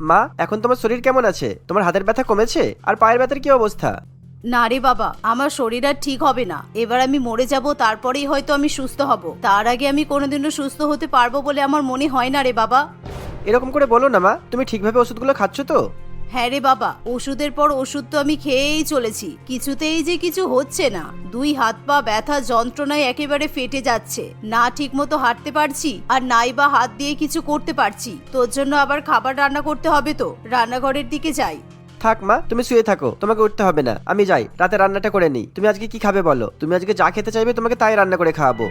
মা এখন তোমার শরীর কেমন আছে? তোমার হাতের ব্যথা কমেছে? আর পায়ের ব্যথার কি অবস্থা? না রে বাবা আমার শরীর আর ঠিক হবে না। এবার আমি মরে যাব তারপরেই হয়তো আমি সুস্থ হব। তার আগে আমি কোনোদিনও সুস্থ হতে পারব বলে আমার মনে হয় না রে বাবা। এরকম করে বলো না মা তুমি ঠিকভাবে ওষুধগুলো খাচ্ছ তো? হ্যাঁ রে বাবা, ওষুধের পর ওষুধ তো আমি খেয়েই চলেছি। কিছুতেই যে কিছু হচ্ছে না। দুই হাত পা ব্যথা যন্ত্রণায় একেবারে ফেটে যাচ্ছে। না ঠিক মতো হাঁটতে পারছি, আর নাই বা হাত দিয়ে কিছু করতে পারছি। তোর জন্য আবার খাবার রান্না করতে হবে তো। রান্নাঘরের দিকে যাই। থাক মা তুমি শুয়ে থাকো তোমাকে উঠতে হবে না আমি যাই রাতে রান্নাটা করে নিই তুমি আজকে কি খাবে বলো তুমি আজকে যা খেতে চাইবে তোমাকে তাই রান্না করে খাওয়াবো।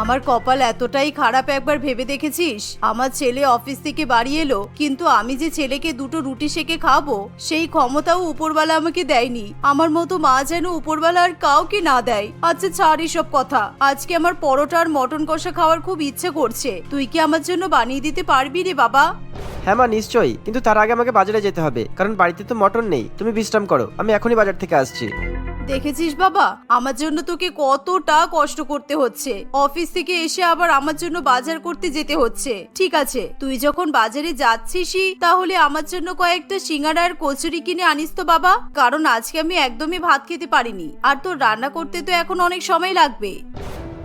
আমার কপাল এতটাই খারাপ একবার ভেবে দেখেছিস? আমার ছেলে অফিস থেকে বাড়ি এলো কিন্তু আমি যে ছেলেকে দুটো রুটি সেকে খাব সেই ক্ষমতাও উপরওয়ালা আমাকে দেয়নি। আমার মতো মা যেন উপরওয়ালা আর কাউকে না দেয়। আচ্ছা ছাড় এসব কথা। আজকে আমার পরোটা আর মটন কষা খাওয়ার খুব ইচ্ছে করছে। তুই কি আমার জন্য বানিয়ে দিতে পারবি রে বাবা? হ্যাঁ মা নিশ্চয়ই কিন্তু তার আগে আমাকে বাজারে যেতে হবে কারণ বাড়িতে তো মটন নেই, তুমি বিশ্রাম করো, আমি এখনই বাজার থেকে আসছি। দেখেছিস বাবা? আমার জন্য তোকে কতটা কষ্ট করতে হচ্ছে। অফিস থেকে এসে আবার আমার জন্য বাজার করতে যেতে হচ্ছে। ঠিক আছে, তুই যখন বাজারে যাচ্ছিসই, তাহলে আমার জন্য কয়েকটা সিঙ্গারা আর কচুরি কিনে আনিস তো বাবা। কারণ আজকে আমি একদমই ভাত খেতে পারিনি। আর তোর রান্না করতে তো এখন অনেক সময় লাগবে।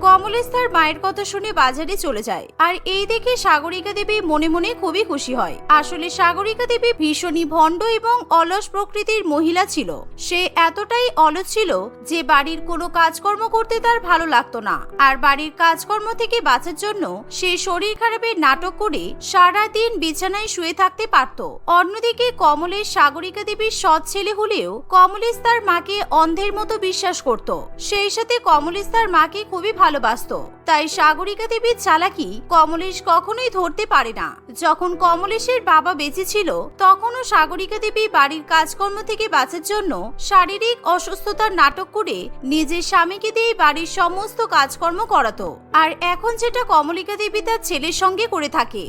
কমলেশ মায়ের কথা শুনে বাজারে চলে যায়। আর এই দেখে সাগরিকা দেবী মনে মনে খুবই খুশি হয়। আসলে সাগরিকা দেবী ভীষণই ভণ্ড এবং অলস প্রকৃতির মহিলা ছিল। সে এতটাই অলস ছিল যে বাড়ির কোনো কাজকর্ম করতে তার ভালো লাগতো না। আর বাড়ির কাজকর্ম থেকে বাঁচার জন্য সে শরীর খারাপের নাটক করে সারা দিন বিছানায় শুয়ে থাকতে পারত। অন্যদিকে কমলেশ সাগরিকা দেবীর সৎ ছেলে হলেও কমলেশ তার মাকে অন্ধের মতো বিশ্বাস করত। সেই সাথে কমলেশ তার মাকে খুবই ভালোবাসতো। তাই সাগরিকা দেবীর চালাকি কমলেশ কখনোই ধরতে পারে না। যখন কমলেশের বাবা বেঁচে ছিল, তখনও সাগরিকা দেবী বাড়ির কাজকর্ম থেকে বাঁচার জন্য শারীরিক অসুস্থতার নাটক করে নিজের স্বামীকে দিয়ে বাড়ির সমস্ত কাজকর্ম করাতো। আর এখন যেটা কমলিকা দেবী তার ছেলের সঙ্গে করে থাকে।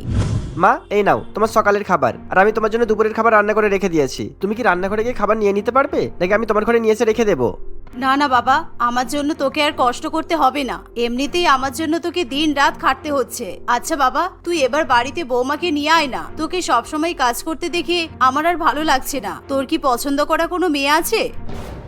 মা, এই নাও, তোমার সকালের খাবার। আর আমি তোমার জন্য দুপুরের খাবার রান্না করে রেখে দিয়েছি। তুমি কি রান্নাঘরে গিয়ে খাবার নিয়ে নিতে পারবে? নাকি আমি তোমার ঘরে নিয়ে এসে রেখে দেবো? না না, বাবা, আমার জন্য তোকে আর কষ্ট করতে হবে না। এমনিতেই আমার জন্য তোকে দিন রাত খাটতে হচ্ছে। আচ্ছা বাবা, তুই এবার বাড়িতে বৌমাকে নিয়ে আয় না। তোকে সবসময় কাজ করতে দেখে আমার আর ভালো লাগছে না। তোর কি পছন্দ করা কোনো মেয়ে আছে?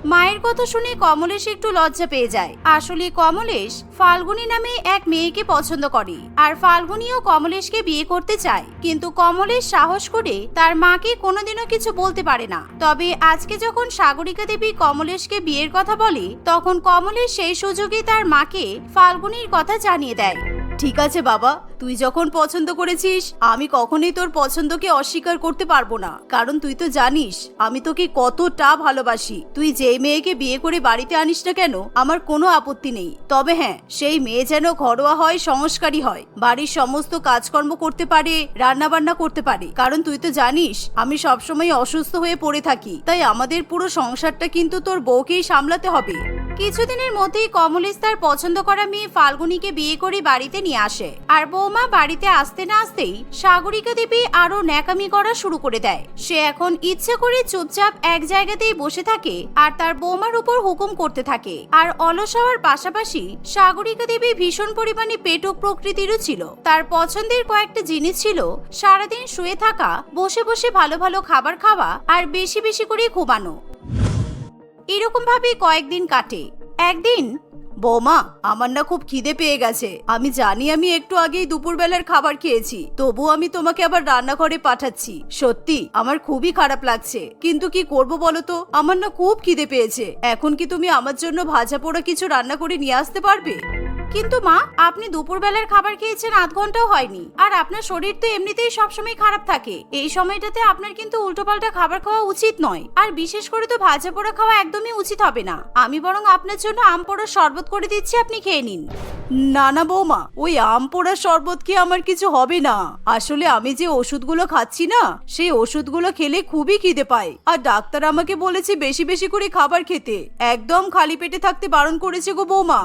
মায়ের কথা শুনে কমলেশ একটু লজ্জা পেয়ে যায়। আসলে কমলেশ ফাল্গুনি নামে এক মেয়েকে পছন্দ করে আর ফাল্গুনিও কমলেশকে বিয়ে করতে চায়। কিন্তু কমলেশ সাহস করে তার মাকে কোনোদিনও কিছু বলতে পারে না। তবে আজকে যখন সাগরিকা দেবী কমলেশকে বিয়ের কথা বলে, তখন কমলেশ সেই সুযোগে তার মাকে ফাল্গুনির কথা জানিয়ে দেয়। ঠিক আছে বাবা, তুই যখন পছন্দ করেছিস, আমি কখনোই তোর পছন্দকে অস্বীকার করতে পারব না। কারণ তুই তো জানিস, আমি তোকে কতটা ভালোবাসি। তুই যেই মেয়েকে বিয়ে করে বাড়িতে আনিস না কেন, আমার কোনো আপত্তি নেই। তবে হ্যাঁ সেই মেয়ে যেন ঘরোয়া হয়, সংস্কারী হয়। বাড়ির সমস্ত কাজকর্ম করতে পারে রান্না বান্না করতে পারে। কারণ তুই তো জানিস, আমি সবসময় অসুস্থ হয়ে পড়ে থাকি। তাই আমাদের পুরো সংসারটা কিন্তু তোর বউকেই সামলাতে হবে। কিছুদিনের মধ্যেই কমলেশ তার পছন্দ করা মেয়ে ফাল্গুনিকে বিয়ে করে বাড়িতে নিয়ে আসে। আর বৌমা বাড়িতে আসতে না আসতেই সাগরিকা দেবী আরও ন্যাকামি করা শুরু করে দেয়। সে এখন ইচ্ছে করে চুপচাপ এক জায়গাতেই বসে থাকে আর তার বৌমার উপর হুকুম করতে থাকে। আর অলস হওয়ার পাশাপাশি সাগরিকা দেবী ভীষণ পরিমাণে পেটক প্রকৃতিরও ছিল। তার পছন্দের কয়েকটা জিনিস ছিল সারাদিন শুয়ে থাকা, বসে বসে ভালো ভালো খাবার খাওয়া আর বেশি বেশি করে ঘুমানো। এরকম ভাবে কয়েকদিন কাটে। একদিন, বৌমা, আমার না খুব খিদে পেয়ে গেছে। আমি জানি আমি একটু আগেই দুপুরবেলার খাবার খেয়েছি। তবু আমি তোমাকে আবার রান্নাঘরে পাঠাচ্ছি। সত্যি, আমার খুবই খারাপ লাগছে। কিন্তু কি করব বলো তো আমার না খুব খিদে পেয়েছে। এখন কি তুমি আমার জন্য ভাজা পোড়া কিছু রান্না করে নিয়ে আসতে পারবে? কিন্তু মা, আপনি দুপুরবেলার খাবার খেয়েছেন আধ ঘন্টাও হয়নি। আর আপনার শরীর তো এমনিতেই সবসময় খারাপ থাকে। এই সময়টাতে আপনার কিন্তু উল্টোপাল্টা খাবার খাওয়া উচিত নয়। আর বিশেষ করে তো ভাজা পোড়া খাওয়া একদমই উচিত হবে না। আমি বরং আপনার জন্য আম পোড়ার শরবত করে দিচ্ছি, আপনি খেয়ে নিন। না না, বৌমা, ওই আম পোড়ার শরবত কি আমার কিছু হবে না। আসলে আমি যে ওষুধগুলো খাচ্ছি না, সেই ওষুধগুলো খেলে খুবই খিদে পায়। আর ডাক্তার আমাকে বলেছে বেশি বেশি করে খাবার খেতে। একদম খালি পেটে থাকতে বারণ করেছে গো বৌমা।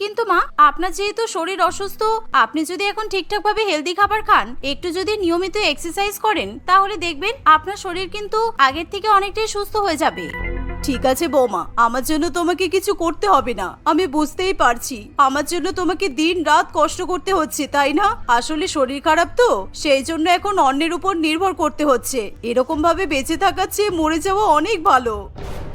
কিন্তু মা, আপনার যেহেতু শরীর অসুস্থ, আপনি যদি এখন ঠিকঠাক ভাবে হেলদি খাবার খান, একটু যদি নিয়মিত এক্সারসাইজ করেন, তাহলে দেখবেন আপনার শরীর কিন্তু আগের থেকে অনেকটাই সুস্থ হয়ে যাবে। ঠিক আছে বৌমা, আমার জন্য তোমাকে কিছু করতে হবে না, আমি বুঝতেই পারছি। আমার জন্য তোমাকে দিন রাত কষ্ট করতে হচ্ছে, তাই না? আসলে শরীর খারাপ তো, সেই জন্য এখন অন্যের উপর নির্ভর করতে হচ্ছে। এরকম ভাবে বেঁচে থাকার চেয়ে মরে যাওয়া অনেক ভালো।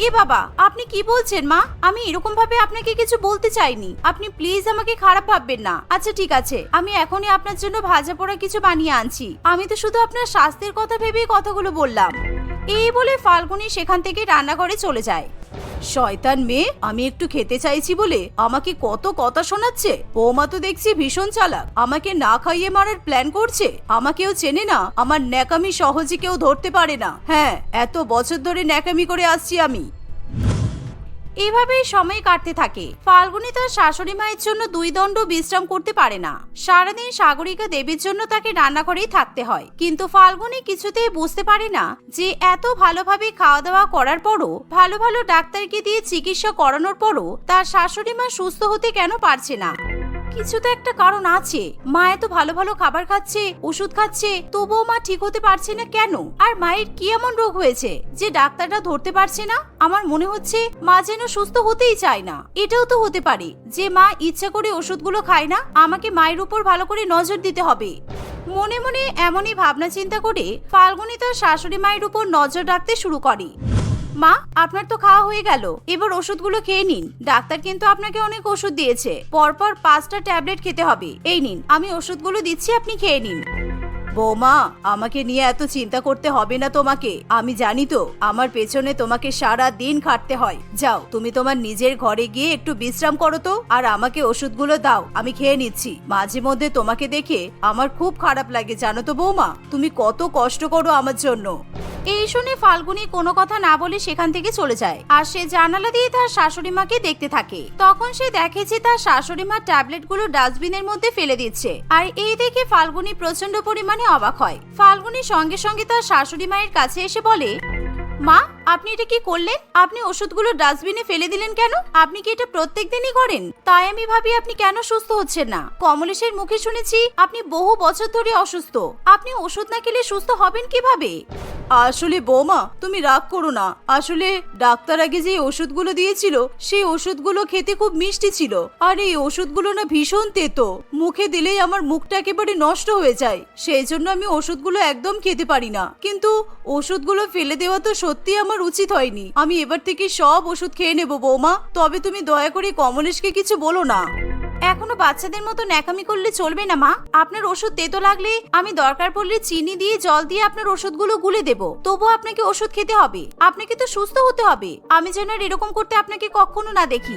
এ বাবা, আপনি কি বলছেন, মা? আমি এরকম ভাবে আপনাকে কিছু বলতে চাইনি। আপনি প্লিজ আমাকে খারাপ ভাববেন না। আচ্ছা ঠিক আছে। আমি এখনই আপনার জন্য ভাজা পোড়া কিছু বানিয়ে আনছি। আমি তো শুধু আপনার স্বাস্থ্যের কথা ভেবেই কথাগুলো বললাম। এই বলে ফাল্গুনি সেখান থেকে রান্নাঘরে চলে যায়। শয়তান মেয়ে, আমি একটু খেতে চাইছি বলে আমাকে কত কথা শোনাচ্ছে। বৌমা তো দেখছি ভীষণ চালাক, আমাকে না খাইয়ে মারার প্ল্যান করছে। আমাকেও চেনে না, আমার ন্যাকামি সহজে কেউ ধরতে পারে না। হ্যাঁ এত বছর ধরে ন্যাকামি করে আসছি আমি। এভাবেই সময় কাটতে থাকে। ফাল্গুনি তার শাশুড়ি মায়ের জন্য দুই দণ্ড বিশ্রাম করতে পারে না। সারাদিন সাগরিকা দেবীর জন্য তাকে রান্নাঘরেই থাকতে হয়। কিন্তু ফাল্গুনি কিছুতেই বুঝতে পারে না যে এত ভালোভাবে খাওয়া দাওয়া করার পরও, ভালো ভালো ডাক্তারকে দিয়ে চিকিৎসা করানোর পরও তার শাশুড়ি মা সুস্থ হতে কেন পারছে না। কিছু তো একটা কারণ আছে। মা এত ভালো ভালো খাবার খাচ্ছে, ওষুধ খাচ্ছে, তবুও মা ঠিক হতে পারছে না কেন? আর মায়ের কি এমন রোগ হয়েছে যে ডাক্তাররা ধরতে পারছে না? আমার মনে হচ্ছে মা যেন সুস্থ হতেই চায় না। এটাও তো হতে পারে যে মা ইচ্ছা করে ওষুধগুলো খায় না, আমাকে মায়ের উপর ভালো করে নজর দিতে হবে। মনে মনে এমনই ভাবনা চিন্তা করে ফাল্গুনি তার শাশুড়ি মায়ের উপর নজর রাখতে শুরু করে। মা, আপনার তো খাওয়া হয়ে গেল। এবার ওষুধগুলো খেয়ে নিন। ডাক্তার কিন্তু আপনাকে অনেক ওষুধ দিয়েছে। পরপর পাঁচটা ট্যাবলেট খেতে হবে। এই নিন, আমি ওষুধগুলো দিচ্ছি, আপনি খেয়ে নিন। বৌমা, আমাকে নিয়ে এত চিন্তা করতে হবে না তোমাকে। আমি জানি তো, আমার পেছনে তোমাকে সারা দিন খাটতে হয়। যাও, তুমি তোমার নিজের ঘরে গিয়ে একটু বিশ্রাম করো তো, আর আমাকে ওষুধগুলো দাও, আমি খেয়ে নিচ্ছি। মাঝে মধ্যে তোমাকে দেখে আমার খুব খারাপ লাগে, জানো তো বৌমা? তুমি কত কষ্ট করো আমার জন্য। এই শুনে ফাল্গুনি কোনো কথা না বলে সেখান থেকে চলে যায়। আর সে জানালা দিয়ে তার শাশুড়ি মাকে দেখতে থাকে। তখন সে দেখে যে তার শাশুড়ি মা ট্যাবলেটগুলো ডাস্টবিনের মধ্যে ফেলে দিচ্ছে। আর এই দেখে ফাল্গুনি প্রচণ্ড পরিমাণে অবাক হয়। ফাল্গুনি সঙ্গে সঙ্গে তার শাশুড়ি মায়ের কাছে এসে বলে, মা, আপনি এটা কি করলেন? আপনি ওষুধগুলো ডাস্টবিনে ফেলে দিলেন কেন? আপনি কি এটা প্রত্যেক দিনই করেন? তাই আমি ভাবি আপনি কেন সুস্থ হচ্ছেন না? কমলেশের মুখে শুনেছি আপনি বহু বছর ধরে অসুস্থ। আপনি ওষুধ না খেলে সুস্থ হবেন কীভাবে? আসলে বৌমা, তুমি রাগ করো না। আসলে ডাক্তার আগে যে ওষুধগুলো দিয়েছিল, সেই ওষুধগুলো খেতে খুব মিষ্টি ছিল। আর এই ওষুধগুলো না ভীষণ তেতো। মুখে দিলেই আমার মুখটা একেবারে নষ্ট হয়ে যায়। সেই জন্য আমি ওষুধগুলো একদম খেতে পারি না। কিন্তু ওষুধগুলো ফেলে দেওয়া তো সত্যি আমার উচিত হয়নি। আমি এবার থেকে সব ওষুধ খেয়ে নেব বৌমা। তবে তুমি দয়া করে কমলেশকে কিছু বলো না। এখনও বাচ্চাদের মতো ন্যাকামি করলে চলবে না, মা। আপনার ওষুধ তেতো লাগলে আমি দরকার পড়লে চিনি দিয়ে জল দিয়ে আপনার ওষুধগুলো গুলে দেব। তবু আপনাকে ওষুধ খেতে হবে। আপনাকে তো সুস্থ হতে হবে। আমি যেন এরকম করতে আপনাকে কখনো না দেখি।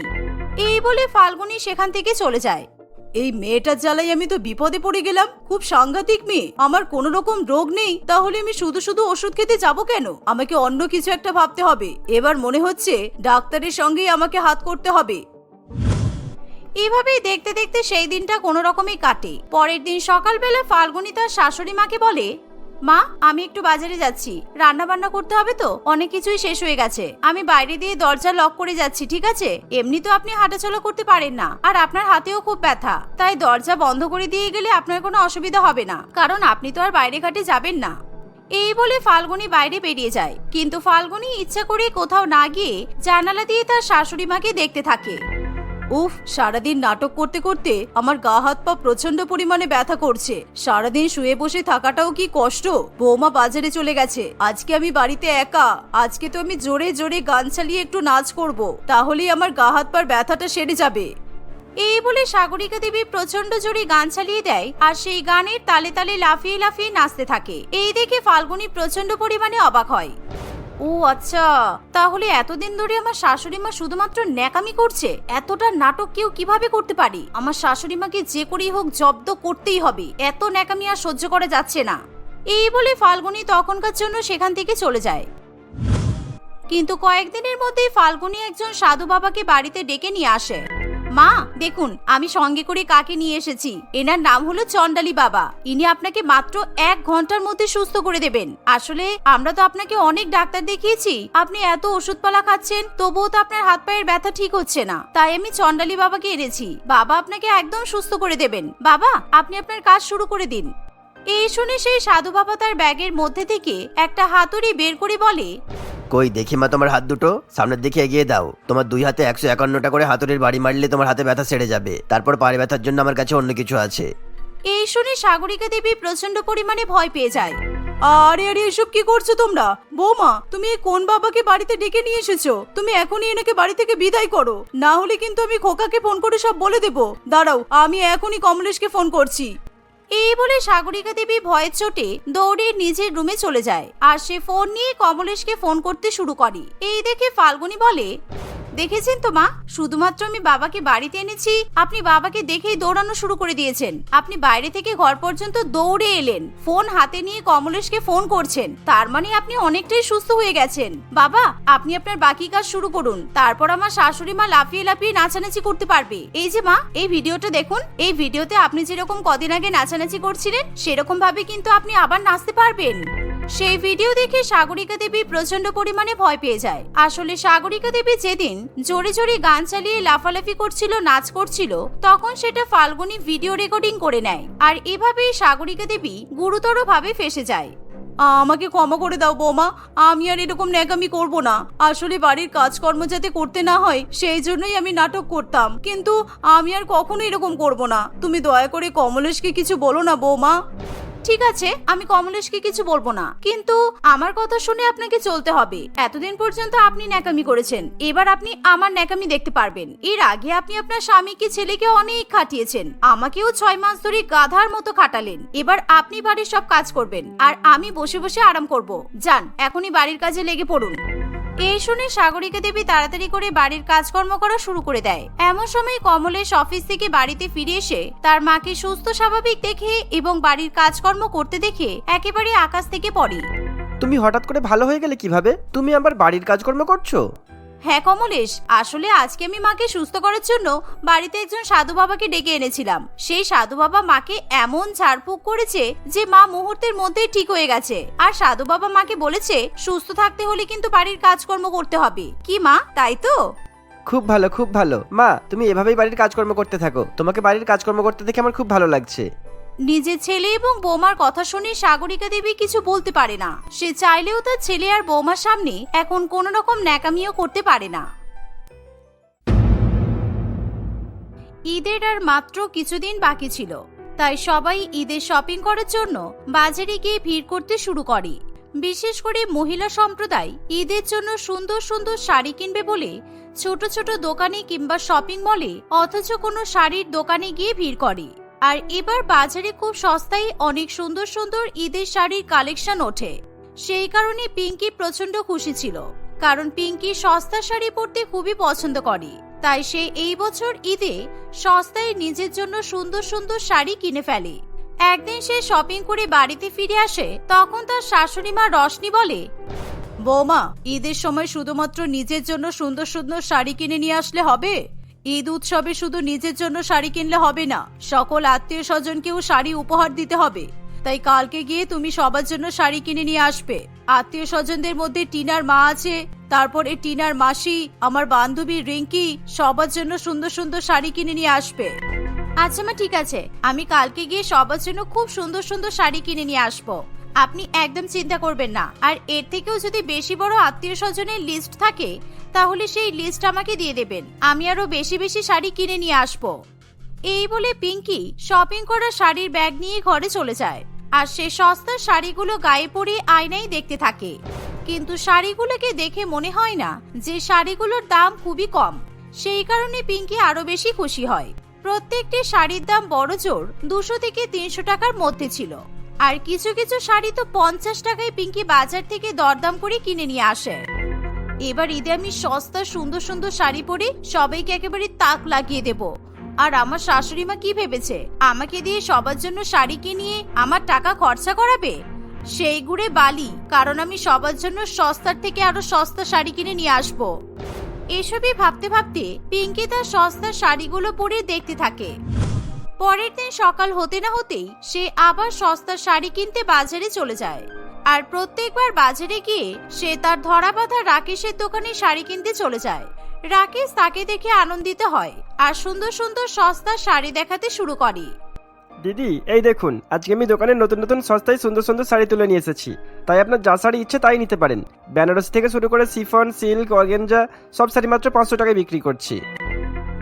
এই বলে ফাল্গুনি সেখান থেকে চলে যায়। এই মেয়েটার জ্বালাই আমি তো বিপদে পড়ে গেলাম। খুব সাংঘাতিক মেয়ে। আমার কোনো রকম রোগ নেই। তাহলে আমি শুধু শুধু ওষুধ খেতে যাব কেন? আমাকে অন্য কিছু একটা ভাবতে হবে। এবার মনে হচ্ছে ডাক্তারের সঙ্গেই আমাকে হাত করতে হবে। এভাবেই দেখতে দেখতে সেই দিনটা কোনো রকমই কাটে। পরের দিন সকালবেলা ফাল্গুনি তার শাশুড়ি মাকে বলে, মা, আমি একটু বাজারে যাচ্ছি। রান্না বান্না করতে হবে তো? অনেক কিছুই শেষ হয়ে গেছে। আমি বাইরে দিয়ে দরজা লক করে যাচ্ছি, ঠিক আছে? এমনি তো আপনি হাঁটাচলা করতে পারেন না। আর আপনার হাতেও খুব ব্যথা। তাই দরজা বন্ধ করে দিয়ে গেলে আপনার কোনো অসুবিধা হবে না। কারণ আপনি তো আর বাইরে ঘাটে যাবেন না। এই বলে ফাল্গুনি বাইরে বেরিয়ে যায়। কিন্তু ফাল্গুনি ইচ্ছা করে কোথাও না গিয়ে জানালা দিয়ে তার শাশুড়ি মাকে দেখতে থাকে। উফ, সারাদিন নাটক করতে করতে আমার গা হাত পা প্রচণ্ড পরিমাণে ব্যথা করছে। সারাদিন শুয়ে বসে থাকাটাও কি কষ্ট? বৌমা বাজারে চলে গেছে। আজকে আমি বাড়িতে একা। আজকে তো আমি জোরে জোরে গান চালিয়ে একটু নাচ করব। তাহলেই আমার গা হাত পার ব্যথাটা সেরে যাবে। এই বলে সাগরিকা দেবী প্রচণ্ড জোরে গান চালিয়ে দেয় আর সেই গানের তালে তালে লাফিয়ে লাফিয়ে নাচতে থাকে। এই দেখে ফাল্গুনি প্রচণ্ড পরিমাণে অবাক হয়। ও আচ্ছা। তাহলে এতদিন ধরে আমার শাশুড়ি মা শুধুমাত্র ন্যাকামি করছে? এতটা নাটক কেউ কীভাবে করতে পারি? আমার শাশুড়ি মাকে যে করেই হোক জব্দ করতেই হবে। এত ন্যাকামি আর সহ্য করা যাচ্ছে না। এই বলে ফাল্গুনি তখনকার জন্য সেখান থেকে চলে যায়। কিন্তু কয়েকদিনের মধ্যেই ফাল্গুনি একজন সাধু বাবাকে বাড়িতে ডেকে নিয়ে আসে। মা, দেখুন, আমি সঙ্গে করে কাকে নিয়ে এসেছি? এনার নাম হলো চন্ডালী বাবা। ইনি আপনাকে মাত্র এক ঘণ্টার মধ্যে সুস্থ করে দেবেন। আসলে, আমরা তো আপনাকে অনেক ডাক্তার দেখিয়েছি। আপনি এত ওষুধপালা খাচ্ছেন, তবুও তো আপনার হাত পায়ের ব্যথা ঠিক হচ্ছে না। তাই আমি চন্ডালী বাবাকে এনেছি। বাবা আপনাকে একদম সুস্থ করে দেবেন। বাবা, আপনি আপনার কাজ শুরু করে দিন। এই শুনে সেই সাধু বাবা তার ব্যাগের মধ্যে থেকে একটা হাতুড়ি বের করে বলে কই, দেখি মা তোমার হাত দুটো। সামনের দিকে এগিয়ে দাও। তোমার দুই হাতে একশো একান্নটা করে হাতুড়ির বাড়ি মারলে তোমার হাতে ব্যথা সেরে যাবে। তারপর পায়ে ব্যথার জন্য আমার কাছে অন্য কিছু আছে। এই শুনে সাগরিকা দেবী প্রচণ্ড পরিমাণে ভয় পেয়ে যায়। আরে আরে, এসব কি করছ তোমরা? বৌমা, তুমি কোন বাবাকে বাড়িতে ডেকে নিয়ে এসেছ? তুমি এখনই এনাকে বাড়ি থেকে বিদায় করো। না হলে কিন্তু আমি খোকাকে ফোন করে সব বলে দেবো। দাঁড়াও, আমি এখনই কমলেশকে ফোন করছি। এই বলে সাগরিকা দেবী ভয়ে চোটে দৌড়ে নিজের রুমে চলে যায়। আর সে ফোন নিয়ে কমলেশকে ফোন করতে শুরু করে। এই দেখে ফাল্গুনি বলে দেখেছেন তো, মা? শুধুমাত্র আমি বাবাকে বাড়িতে এনেছি, আপনি বাবাকে দেখেই দৌড়ানো শুরু করে দিয়েছেন। আপনি বাইরে থেকে ঘর পর্যন্ত দৌড়ে এলেন। ফোন হাতে নিয়ে কমলেশকে ফোন করছেন। তার মানে আপনি অনেকটাই সুস্থ হয়ে গেছেন। বাবা, আপনি আপনার বাকি কাজ শুরু করুন। তারপর আমার শাশুড়ি মা লাফিয়ে লাফিয়ে নাচানাচি করতে পারবে। এই যে, মা, এই ভিডিওটা দেখুন। এই ভিডিওতে আপনি যেরকম কদিন আগে নাচানাচি করছিলেন সেরকম ভাবে কিন্তু আপনি আবার নাচতে পারবেন। সেই ভিডিও দেখে সাগরিকা দেবী প্রচণ্ড পরিমাণে ভয় পেয়ে যায়। আসলে সাগরিকা দেবী যেদিন জোরে জোরে গান চালিয়ে লাফালাফি করছিল, নাচ করছিল, তখন সেটা ফাল্গুনি ভিডিও রেকর্ডিং করে নেয়। আর এভাবেই সাগরিকা দেবী গুরুতর ভাবে ফেসে যায়। আমাকে ক্ষমা করে দাও বৌমা, আমি আর এরকম ন্যাকামি করব না। আসলে বাড়ির কাজকর্ম যাতে করতে না হয়, সেই জন্যই আমি নাটক করতাম। কিন্তু আমি আর কখনো এরকম করব না। তুমি দয়া করে কমলেশকে কিছু বলো না বৌমা। ঠিক আছে, আমি কমলেশকে কিছু বলব না। কিন্তু আমার কথা শুনে আপনাকে চলতে হবে। এতদিন পর্যন্ত আপনি ন্যাকামি করেছেন। এবার আপনি আমার ন্যাকামি দেখতে পারবেন। এর আগে আপনি আপনার স্বামীকে, ছেলেকে অনেক খাটিয়েছেন। আমাকেও ছয় মাস ধরে গাধার মতো খাটালেন। এবার আপনি বাড়ির সব কাজ করবেন। আর আমি বসে বসে আরাম করব। যান, এখনই বাড়ির কাজে লেগে পড়ুন। এই শুনে সাগরিকা দেবী তাড়াতাড়ি করে বাড়ির কাজকর্ম করা শুরু করে দেয়। এমন সময় কমলেশ অফিস থেকে বাড়িতে ফিরে এসে তার মাকে সুস্থ, স্বাভাবিক দেখে এবং বাড়ির কাজকর্ম করতে দেখে একেবারে আকাশ থেকে পড়ে। তুমি হঠাৎ করে ভালো হয়ে গেলে কীভাবে? তুমি আবার বাড়ির কাজকর্ম করছ? হ্যাঁ কমলেশ, আসলে আজকে আমি মাকে সুস্থ করার জন্য বাড়িতে একজন সাধু বাবাকে ডেকে এনেছিলাম। সেই সাধু বাবা মাকে এমন ঝাড়ফুঁক করেছে যে মা মুহূর্তের মধ্যেই ঠিক হয়ে গেছে। আর সাধু বাবা মাকে বলেছে, সুস্থ থাকতে হলে কিন্তু বাড়ির কাজকর্ম করতে হবে। কি মা, তাই তো? খুব ভালো খুব ভালো। মা, তুমি এভাবেই বাড়ির কাজকর্ম করতে থাকো। তোমাকে বাড়ির কাজকর্ম করতে দেখে আমার খুব ভালো লাগছে। নিজের ছেলে এবং বৌমার কথা শুনে সাগরিকা দেবী কিছু বলতে পারে না। সে চাইলেও তার ছেলে আর বৌমার সামনে এখন কোন রকম ন্যাকামিও করতে পারে না। ঈদের আর মাত্র কিছুদিন বাকি ছিল। তাই সবাই ঈদের শপিং করার জন্য বাজারে গিয়ে ভিড় করতে শুরু করে। বিশেষ করে মহিলা সম্প্রদায় ঈদের জন্য সুন্দর সুন্দর শাড়ি কিনবে বলে ছোট ছোট দোকানে কিংবা শপিং মলে অথচ কোনো শাড়ির দোকানে গিয়ে ভিড় করে। আর এবার বাজারে খুব সস্তায় অনেক সুন্দর সুন্দর ঈদের শাড়ির কালেকশন ওঠে। সেই কারণে পিঙ্কি প্রচণ্ড খুশি ছিল, কারণ পিঙ্কি সস্তা শাড়ি পরতে খুবই পছন্দ করে। তাই সে এই বছর ঈদে সস্তায় নিজের জন্য সুন্দর সুন্দর শাড়ি কিনে ফেলে। একদিন সে শপিং করে বাড়িতে ফিরে আসে, তখন তার শাশুড়ি মা রশনি বলে, বৌমা, ঈদের সময় শুধুমাত্র নিজের জন্য সুন্দর সুন্দর শাড়ি কিনে নিয়ে আসলে হবে? ঈদ উৎসবে শুধু নিজের জন্য শাড়ি কিনলে হবে না, সকল আত্মীয় স্বজনকেও শাড়ি উপহার দিতে হবে। তাই কালকে গিয়ে তুমি সবার জন্য শাড়ি কিনে নিয়ে আসবে। আত্মীয় স্বজনদের মধ্যে টিনার মা আছে, তারপরে টিনার মাসি, আমার বান্ধবী রিঙ্কি সবার জন্য সুন্দর সুন্দর শাড়ি কিনে নিয়ে আসবে। আচ্ছা মা, ঠিক আছে। আমি কালকে গিয়ে সবার জন্য খুব সুন্দর সুন্দর শাড়ি কিনে নিয়ে আসব। আপনি একদম চিন্তা করবেন না। আর এর থেকেও যদি বেশি বড় আত্মীয় স্বজনের লিস্ট থাকে, তাহলে সেই লিস্ট আমাকে দিয়ে দেবেন। আমি আরও বেশি বেশি শাড়ি কিনে নিয়ে আসব। এই বলে পিঙ্কি শপিং করা শাড়ির ব্যাগ নিয়ে ঘরে চলে যায়। আর সে সস্তার শাড়িগুলো গায়ে পরে আয়নায় দেখতে থাকে। কিন্তু শাড়িগুলোকে দেখে মনে হয় না যে শাড়িগুলোর দাম খুবই কম। সেই কারণে পিঙ্কি আরও বেশি খুশি হয়। প্রত্যেকটি শাড়ির দাম বড় জোর দুশো থেকে তিনশো টাকার মধ্যে ছিল। আর কিছু কিছু শাড়ি তো পঞ্চাশ টাকায় পিঙ্কি বাজার থেকে দরদাম করে কিনে নিয়ে আসে। এবার ঈদে আমি সস্তা, সুন্দর সুন্দর শাড়ি পরে সবাইকে একেবারে তাক লাগিয়ে দেব। আর আমার শাশুড়ি মা কি ভেবেছে? আমাকে দিয়ে সবার জন্য শাড়ি কিনিয়ে আমার টাকা খরচা করাবে? সেই গুড়ে বালি, কারণ আমি সবার জন্য সস্তার থেকে আরও সস্তা শাড়ি কিনে নিয়ে আসব। এসবই ভাবতে ভাবতে পিঙ্কি তার সস্তা শাড়িগুলো পরে দেখতে থাকে। পরের দিন সকাল হতে না হতেই সে আবার সস্তা শাড়ি কিনতে বাজারে চলে যায়। আর প্রত্যেকবার বাজারে গিয়ে সে তার ধরা বাঁধা রাকেশের দোকানে শাড়ি কিনতে চলে যায়। রাকেশ তাকে দেখে আনন্দিত হয় আর সুন্দর সুন্দর সস্তা শাড়ি দেখাতে শুরু করে। দিদি, এই দেখুন, আজকে আমি দোকানে নতুন নতুন সস্তায় সুন্দর সুন্দর শাড়ি তুলে নিয়ে এসেছি। তাই আপনার যা শাড়ি ইচ্ছে তাই নিতে পারেন। বেনারসি থেকে শুরু করে সিফন সিল্ক, অর্গেঞ্জা, সব শাড়ি মাত্র পাঁচশো টাকায় বিক্রি করছি।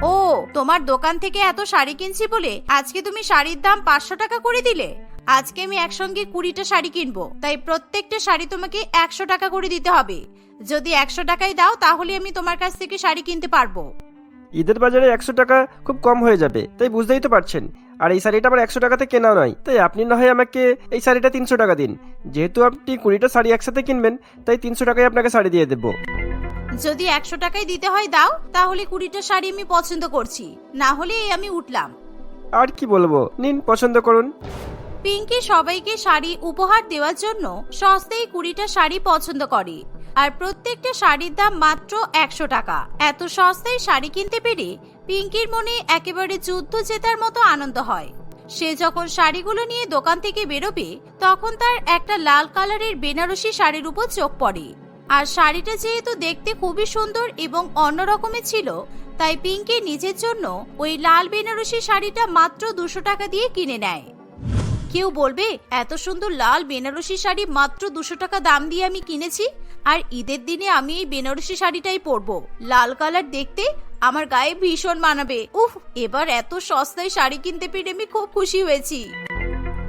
ও, তোমার দোকান থেকে এত শাড়ি কিনছি বলে আজকে তুমি শাড়ির দাম পাঁচশো টাকা করে দিলে? আজকে আমি একসঙ্গে কুড়িটা শাড়ি কিনবো, তাই প্রত্যেকটা শাড়ি তোমাকে একশো টাকা করে দিতে হবে। যদি একশো টাকায় দাও, তাহলে আমি তোমার কাছ থেকে শাড়ি কিনতে পারব। ঈদের বাজারে একশো টাকা খুব কম হয়ে যাবে, তাই বুঝতেই তো পারছেন। আর এই শাড়িটা আমার একশো টাকাতে কেনা নয়, তাই আপনি না হয় আমাকে এই শাড়িটা তিনশো টাকা দিন। যেহেতু আপনি কুড়িটা শাড়ি একসাথে কিনবেন, তাই তিনশো টাকায় আপনাকে শাড়ি দিয়ে দেবো। যদি একশো টাকাই দিতে হয় দাও। তাহলে কুড়িটা শাড়ি আমি পছন্দ করছি। না হলে এই আমি উঠলাম। আর কি বলব? নিন পছন্দ করুন। পিঙ্কি সবাইকে শাড়ি উপহার দেওয়ার জন্য সস্তায় কুড়িটা শাড়ি পছন্দ করে। আর প্রত্যেকটা শাড়ির দাম মাত্র একশো টাকা। এত সস্তায় শাড়ি কিনতে পেরে পিঙ্কির মনে একেবারে যুদ্ধ জেতার মতো আনন্দ হয়। সে যখন শাড়িগুলো নিয়ে দোকান থেকে বেরোবে তখন তার একটা লাল কালারের বেনারসি শাড়ির উপর চোখ পড়ে। আর শাড়িটা যেহেতু দেখতে খুবই সুন্দর এবং অন্য রকমের ছিল, তাই পিঙ্কি নিজের জন্য ওই লাল বেনারসি শাড়িটা মাত্র দুশো টাকা দিয়ে কিনে নেয়। কেউ বলবে, এত সুন্দর লাল বেনারসি শাড়ি মাত্র দুশো টাকা দাম দিয়ে আমি কিনেছি, আর ঈদের দিনে আমি এই বেনারসি শাড়িটাই পরবো। লাল কালার দেখতে আমার গায়ে ভীষণ মানাবে। উফ, এবার এত সস্তায় শাড়ি কিনতে পেরে আমি খুব খুশি হয়েছি।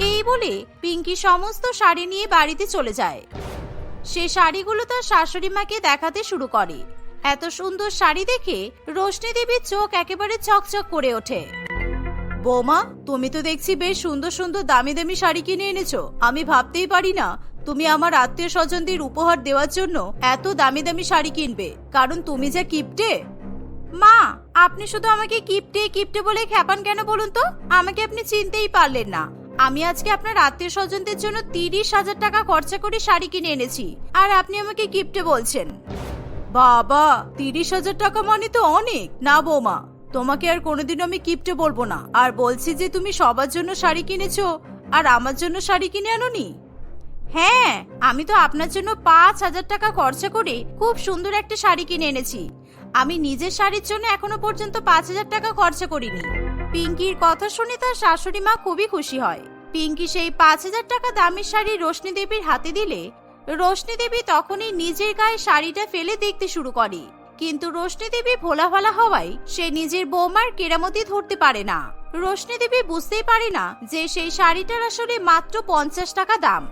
এই বলে পিঙ্কি সমস্ত শাড়ি নিয়ে বাড়িতে চলে যায়। সে শাড়িগুলো তার শাশুড়ি মাকে দেখাতে শুরু করে। এত সুন্দর শাড়ি দেখে রোশনি দেবীর চোখ একেবারে চকচক করে ওঠে। বৌমা, তুমি তো দেখছি বেশ সুন্দর সুন্দর দামি দামি শাড়ি কিনে এনেছো। আমি ভাবতেই পারি না তুমি আমার আত্মীয় স্বজনদের উপহার দেওয়ার জন্য এত দামি দামি শাড়ি কিনবে। কারণ তুমি যা কিপটে। মা, আপনি শুধু আমাকে কিপটে কিপটে বলে খ্যাপান কেন বলুন তো? আমাকে আপনি চিনতেই পারলেন না। আমি আজকে আপনার আত্মীয় স্বজনদের জন্য তিরিশ হাজার টাকা খরচা করে শাড়ি কিনে এনেছি। আর আপনি আমাকে গিফটে বলছেন। বাবা, তিরিশ হাজার টাকা মানে তো অনেক। না বৌমা, তোমাকে আর কোনোদিন আমি কিপটে বলব না। আর বলছি যে তুমি সবার জন্য শাড়ি কিনেছো, আর আমার জন্য শাড়ি কিনে আনোনি? হ্যাঁ আমি তো আপনার জন্য পাঁচ হাজার টাকা খরচা করে খুব সুন্দর একটা শাড়ি কিনে এনেছি। আমি নিজের শাড়ির জন্য এখনও পর্যন্ত পাঁচ হাজার টাকা খরচা করিনি। পিঙ্কির কথা শুনে তার শাশুড়ি মা খুবই খুশি হয়। পিঙ্কি সেই পাঁচ হাজার টাকা দামের শাড়ি রোশনি দেবীর হাতে দিলে, রোশনি দেবী তখনই নিজের গায়ে শাড়িটা ফেলে দেখতে শুরু করে। কিন্তু রোশনি দেবী ভোলা ভালা হওয়ায় সে নিজের বৌমার কেরামতি ধরতে পারে না। রোশনি দেবী বুঝতেই পারে না যে সেই শাড়িটার আসলে মাত্র পঞ্চাশ টাকা দাম।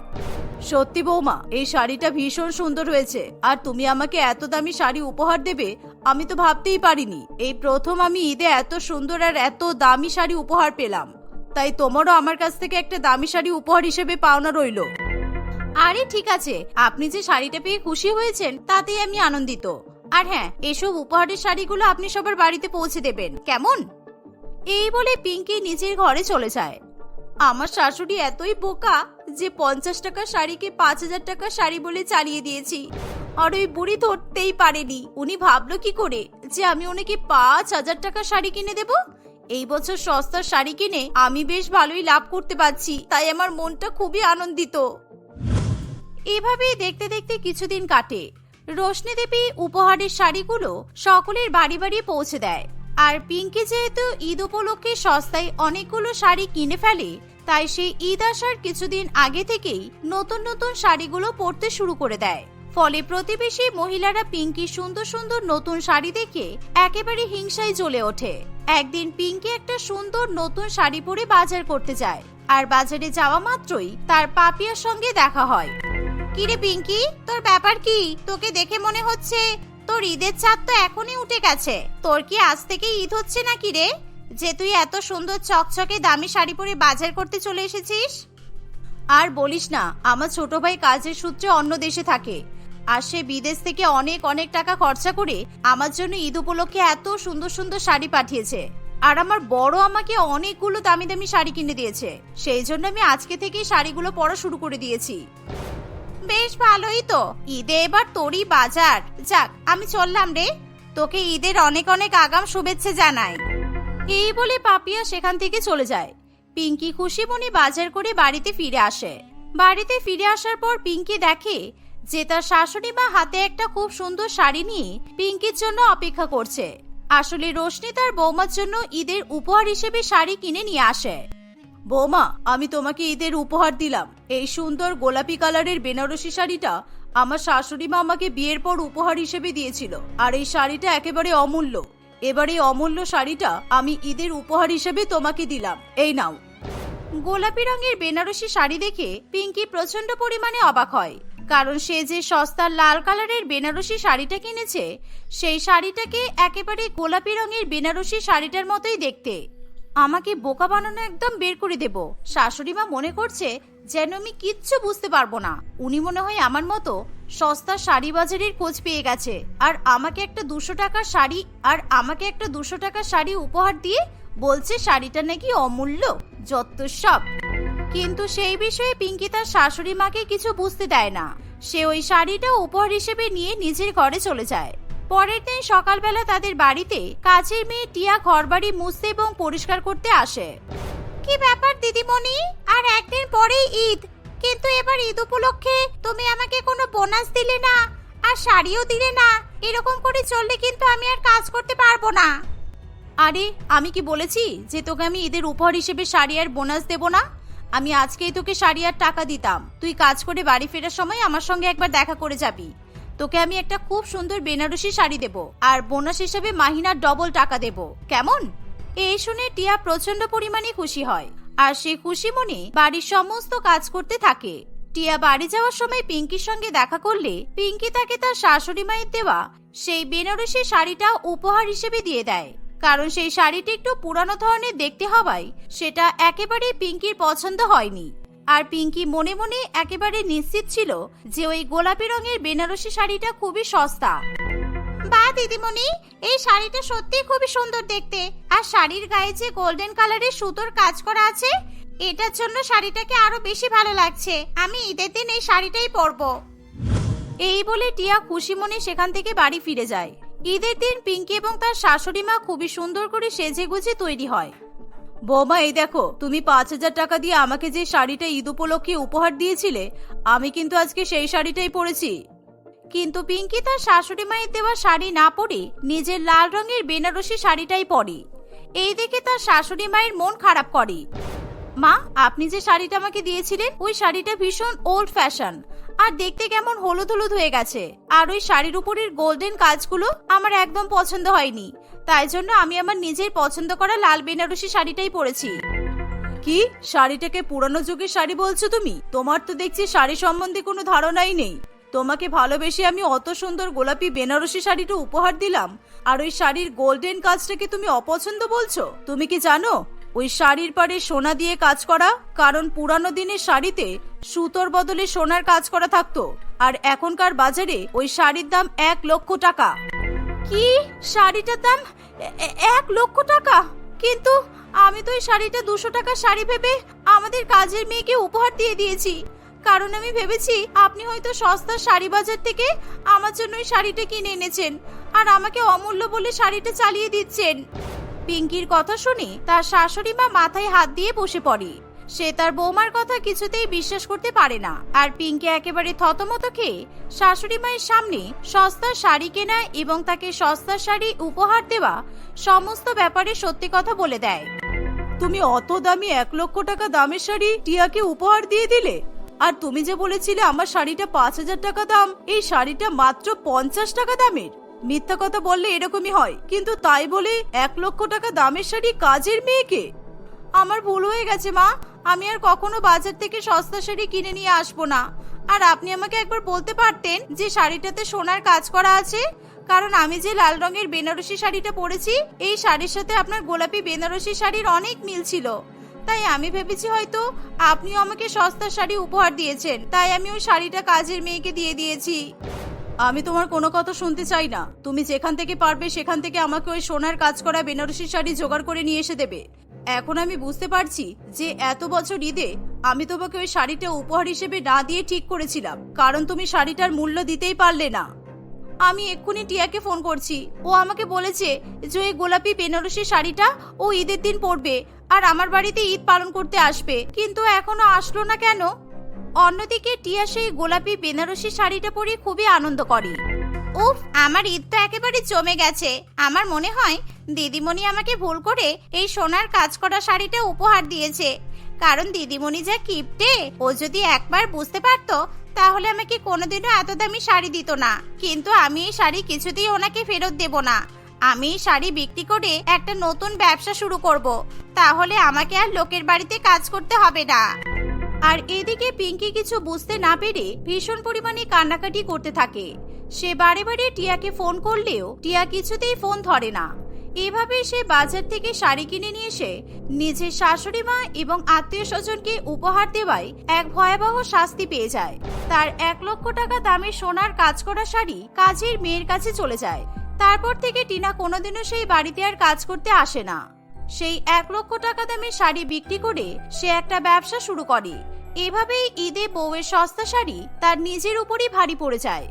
সত্যি বৌমা, এই শাড়িটা ভীষণ সুন্দর হয়েছে, আর তুমি আমাকে এত দামি শাড়ি উপহার দেবে আমি তো ভাবতেই পারিনি। এই প্রথম আমি ঈদে এত সুন্দর আর এত দামি শাড়ি উপহার পেলাম। তাই তোমারও আমার কাছ থেকে একটা দামি শাড়ি উপহার হিসেবে পাওনা রইল। আরে ঠিক আছে, আপনি যে শাড়িটা পেয়ে খুশি হয়েছেন, তাতেই আমি আনন্দিত। আর হ্যাঁ এসব উপহারের শাড়িগুলো আপনি সবার বাড়িতে পৌঁছে দেবেন। কেমন? এই বলে পিঙ্কি নিজের ঘরে চলে যায়। আমার শাশুড়ি এতই বোকা যে পঞ্চাশ টাকা শাড়িকে পাঁচ হাজার টাকা শাড়ি বলে চালিয়ে দিয়েছি। আর ওই বুড়ি ধরতেই পারেনি। উনি ভাবলো কি করে? যে আমি ওনাকে পাঁচ হাজার টাকা শাড়ি কিনে দেব? এই বছর সস্তার শাড়ি কিনে আমি বেশ ভালোই লাভ করতে পারছি। তাই আমার মনটা খুবই আনন্দিত। এভাবেই দেখতে দেখতে কিছুদিন কাটে। রোশনি দেবী উপহারের শাড়িগুলো সকলের বাড়ি বাড়ি পৌঁছে দেয়। আর পিঙ্কি যেহেতু ঈদ উপলক্ষে সস্তায় অনেকগুলো শাড়ি কিনে ফেলে তাই সেই ঈদ আসার কিছুদিন আগে থেকেই নতুন নতুন শাড়িগুলো পরতে শুরু করে দেয়। ফলে প্রতিবেশী মহিলারা পিঙ্কি সুন্দর সুন্দর নতুন শাড়ি দেখে একেবারে হিংসায় জ্বলে ওঠে। একদিন পিঙ্কি একটা সুন্দর নতুন শাড়ি পরে বাজার করতে যায়, আর বাজারে যাওয়া মাত্রই তার পাপিয়ার সঙ্গে দেখা হয়। কিরে পিঙ্কি, তোর ব্যাপার কি? তোকে দেখে মনে হচ্ছে তোর ঈদের চাঁদ তো এখনই উঠে গেছে। তোর কি আজ থেকে ঈদ হচ্ছে নাকি রে? যে তুই এত সুন্দর, চকচকে, দামি শাড়ি পরে বাজার করতে চলে এসেছিস? আর বলিস না, আমার ছোট ভাই কাজের সূত্রে অন্য দেশে থাকে। আর সে বিদেশ থেকে অনেক অনেক টাকা খরচা করে আমার জন্য ঈদ উপলক্ষে এত সুন্দর সুন্দর শাড়ি পাঠিয়েছে। আর আমার বড় আমাকে অনেকগুলো দামি দামি শাড়ি কিনে দিয়েছে। সেই জন্য আমি আজকে থেকেই শাড়িগুলো পরা শুরু করে দিয়েছি। বেশ ভালোই তো। ঈদে এবার তোরই বাজার। যাক, আমি চললাম রে। তোকে ঈদের অনেক অনেক আগাম শুভেচ্ছা জানাই। এই বলে পাপিয়া সেখান থেকে চলে যায়। পিঙ্কি খুশি মনে বাজার করে বাড়িতে ফিরে আসে। বাড়িতে ফিরে আসার পর পিঙ্কি দেখে যে তার শাশুড়ি মা হাতে একটা খুব সুন্দর শাড়ি নিয়ে পিঙ্কির জন্য অপেক্ষা করছে। আসলে রোশনি তার বৌমার জন্য ঈদের উপহার হিসেবে শাড়ি কিনে নিয়ে আসে। বৌমা, আমি তোমাকে ঈদের উপহার দিলাম। এই সুন্দর গোলাপি কালারের বেনারসি শাড়িটা আমার শাশুড়ি মা আমাকে বিয়ের পর উপহার হিসেবে দিয়েছিল। আর এই শাড়িটা একেবারে অমূল্য। এবার এই অমূল্য শাড়িটা আমি ঈদের উপহার হিসেবে তোমাকে দিলাম। এই নাও। গোলাপি রঙের বেনারসি শাড়ি দেখে পিঙ্কি প্রচণ্ড পরিমাণে অবাক হয়, কারণ সে যে সস্তার লাল কালারের বেনারসি শাড়িটা কিনেছে, সেই শাড়িটাকে একেবারে গোলাপি রঙের বেনারসি শাড়িটার মতোই দেখতে। আমাকে বোকা বানানো একদম বের করে দেব। শাশুড়ি মা মনে করছে যেন আমি কিচ্ছু বুঝতে পারব না। উনি মনে হয় আমার মতো সস্তা শাড়ি বাজারের খোঁজ পেয়ে গেছে। আর আমাকে একটা দুশো টাকার শাড়ি আর আমাকে একটা দুশো টাকার শাড়ি উপহার দিয়ে বলছে শাড়িটা নাকি অমূল্য, যত সব। কিন্তু সেই বিষয়ে পিঙ্কি তার শাশুড়ি মাকে কিছু বুঝতে দেয় না। সে ওই শাড়িটা উপহার হিসেবে নিয়ে নিজের ঘরে চলে যায়। পরের দিন সকালবেলা তাদের বাড়িতে কাছের মেয়ে টিয়া ঘরবাড়ি মুছতে এবং পরিষ্কার করতে আসে। কি ব্যাপার, দিদিমণি? আর একদিন পরেই ঈদ। কিন্তু এবার ঈদ উপলক্ষে তুমি আমাকে কোনো বোনাস দিলে না, আর শাড়িও দিলে না। এরকম করে চললে কিন্তু আমি আর কাজ করতে পারব না। আরে, আমি কি বলেছি যে তোকে আমি ঈদের উপহার হিসেবে শাড়ি আর বোনাস দেব না? আমি আজকেই তোকে শাড়ি আর টাকা দিতাম। তুই কাজ করে বাড়ি ফেরার সময় আমার সঙ্গে একবার দেখা করে যাবি। তোকে আমি একটা খুব সুন্দর বেনারসি শাড়ি দেব, আর বোনাস হিসেবে মাহিনার ডবল টাকা দেব। কেমন? এই শুনে টিয়া প্রচণ্ড পরিমাণে খুশি হয়। আর সে খুশি মনে বাড়ির সমস্ত কাজ করতে থাকে। টিয়া বাড়ি যাওয়ার সময় পিঙ্কির সঙ্গে দেখা করলে পিঙ্কি তাকে তার শাশুড়ি মায়ের দেওয়া সেই বেনারসি শাড়িটা উপহার হিসেবে দিয়ে দেয়। কারণ সেই শাড়িটি একটু পুরানো ধরনের দেখতে হওয়ায় সেটা একেবারেই পিঙ্কির পছন্দ হয়নি। আর পিঙ্কি মনে মনে একেবারে নিশ্চিত ছিল যে ওই গোলাপি রঙের বেনারসি শাড়িটা খুবই সস্তা। বা, দিদিমণি, এই শাড়িটা সত্যি খুবই সুন্দর দেখতে। আর শাড়ির গায়ে যে গোল্ডেন কালারের সুতোর কাজ করা আছে, এটার জন্য শাড়িটাকে আরও বেশি ভালো লাগছে। আমি ঈদের দিন এই শাড়িটাই পরবো। এই বলে টিয়া খুশি মনে সেখান থেকে বাড়ি ফিরে যায়। ঈদের দিন পিঙ্কি এবং তার শাশুড়ি মা খুবই সুন্দর করে সেজে গুজে তৈরি হয়। বৌমা, এই দেখো, তুমি পাঁচ হাজার টাকা দিয়ে আমাকে যে শাড়িটা ঈদ উপলক্ষে উপহার দিয়েছিলে, আমি কিন্তু আজকে সেই শাড়িটাই পরেছি। কিন্তু পিঙ্কি তার শাশুড়ি মায়ের দেওয়া শাড়ি না পরে নিজের লাল রঙের বেনারসি শাড়িটাই পরে। এই দেখে তার শাশুড়ি মায়ের মন খারাপ করে। মা, আপনি যে শাড়িটা আমাকে দিয়েছিলেন, ওই শাড়িটা ভীষণ ওল্ড ফ্যাশন আর দেখতে কেমন হলুদ হলুদ হয়ে গেছে। আর ওই শাড়ির উপরের গোল্ডেন কাজগুলো আমার একদম পছন্দ হয়নি। তাই জন্য আমি আমার নিজের পছন্দ করা লাল বেনারসি শাড়িটাই পরেছি। কি? শাড়িটাকে পুরানো যুগের শাড়ি বলছো তুমি? তোমার তো দেখছি শাড়ি সম্বন্ধে কোনো ধারণাই নেই। তোমাকে ভালোবেসে আমি অত সুন্দর গোলাপি বেনারসি শাড়িটা উপহার দিলাম। আর ওই শাড়ির গোল্ডেন কাজটাকে তুমি অপছন্দ বলছো? তুমি কি জানো? ওই শাড়ির পাড়ে সোনা দিয়ে কাজ করা, কারণ পুরানো দিনের শাড়িতে সুতোর বদলে সোনার কাজ করা থাকতো। আর এখনকার বাজারে ওই শাড়ির দাম এক লক্ষ টাকা। কি? শাড়িটার দাম এক লক্ষ টাকা? কিন্তু আমি তো ওই শাড়িটা দুশো টাকা শাড়ি ভেবে আমাদের কাজের মেয়েকে উপহার দিয়ে দিয়েছি। কারণ আমি ভেবেছি আপনি হয়তো সস্তার শাড়ি বাজার থেকে আমার জন্য ওই শাড়িটা কিনে এনেছেন আর আমাকে অমূল্য বলে শাড়িটা চালিয়ে দিচ্ছেন। পিঙ্কির কথা শুনে তার শাশুড়ি মা মাথায় হাত দিয়ে বসে পড়ে। সে তার বৌমার কথা কিছুতেই বিশ্বাস করতে পারে না। আর পিঙ্কি একেবারে থতমত খেয়ে শাশুড়ি মায়ের সামনে সস্তা শাড়ি কেনা এবং তাকে সস্তা শাড়ি উপহার দেওয়া সমস্ত ব্যাপারে সত্যি কথা বলে দেয়। তুমি অত দামি এক লক্ষ টাকা দামের শাড়ি টিয়াকে উপহার দিয়ে দিলে? আর তুমি যে বলেছিলে আমার শাড়িটা পাঁচ হাজার টাকা দাম, এই শাড়িটা মাত্র পঞ্চাশ টাকা দামের। মিথ্যা কথা বললে এরকমই হয়, কিন্তু তাই বলে এক লক্ষ টাকা দামের শাড়ি কাজের মেয়েকে? আমার ভুল হয়ে গেছে, মা। আমি আর কখনো বাজার থেকে সস্তা শাড়ি কিনে নিয়ে আসব না। আর আপনি আমাকে একবার বলতে পারতেন যে শাড়িটাতে সোনার কাজ করা আছে? কারণ আমি যে লাল রঙের বেনারসি শাড়িটা পরেছি, এই শাড়ির সাথে আপনার গোলাপি বেনারসি শাড়ির অনেক মিল ছিল। তাই আমি ভেবেছি হয়তো আপনিও আমাকে সস্তা শাড়ি উপহার দিয়েছেন। তাই আমি ওই শাড়িটা কাজের মেয়েকে দিয়ে দিয়েছি। আমি তোমার কোনো কথা শুনতে চাই না। তুমি যেখান থেকে পারবে সেখান থেকে আমাকে ওই সোনার কাজ করা বেনারসি শাড়ি জোগাড় করে নিয়ে এসে দেবে। এখন আমি বুঝতে পারছি যে এত বছর ঈদে আমি তোমাকে ওই শাড়িটা উপহার হিসেবে না দিয়ে ঠিক করেছিলাম। কারণ তুমি শাড়িটার মূল্য দিতেই পারলে না। আমি এক্ষুনি টিয়াকে ফোন করছি। ও আমাকে বলেছে যে ওই গোলাপি বেনারসি শাড়িটা ও ঈদের দিন পরবে আর আমার বাড়িতে ঈদ পালন করতে আসবে। কিন্তু এখনও আসলো না কেন? অন্যদিকে টিয়া সেই গোলাপি বেনারসি শাড়িটা পরে খুবই আনন্দ করে। উফ, আমার ঈদ তো একেবারে জমে গেছে। আমার মনে হয় দিদিমণি আমাকে ভুল করে এই সোনার কাজ করা শাড়িটা উপহার দিয়েছে। কারণ দিদিমণি যা কিপটে, ও যদি একবার বুঝতে পারতো তাহলে আমাকে কোনোদিনও এত দামি শাড়ি দিত না। কিন্তু আমি এই শাড়ি কিছুতেই ওনাকে ফেরত দেব না। আমি শাড়ি বিক্রি করে একটা নতুন ব্যবসা শুরু করব। তাহলে আমাকে আর লোকের বাড়িতে কাজ করতে হবে না। আর এদিকে পিঙ্কি কিছু বুঝতে না পেরে ভীষণ পরিমাণে কান্নাকাটি করতে থাকে। সে বারে বারে টিয়াকে ফোন করলেও টিয়া কিছুতেই ফোন ধরে না। এভাবে সে বাজার থেকে শাড়ি কিনে নিয়ে এসে নিজের শাশুড়ি মা এবং আত্মীয় স্বজনকে উপহার দেওয়ায় এক ভয়াবহ শাস্তি পেয়ে যায়। তার এক লক্ষ টাকা দামের সোনার কাজ করা শাড়ি কাজের মেয়ের কাছে চলে যায়। তারপর থেকে টিনা কোনোদিনও সেই বাড়িতে আর কাজ করতে আসে না। সেই এক লক্ষ টাকা দামের শাড়ি বিক্রি করে সে একটা ব্যবসা শুরু করে। এভাবেই ঈদে বউয়ের সস্তা শাড়ি তার নিজের উপরই ভারী পড়ে যায়।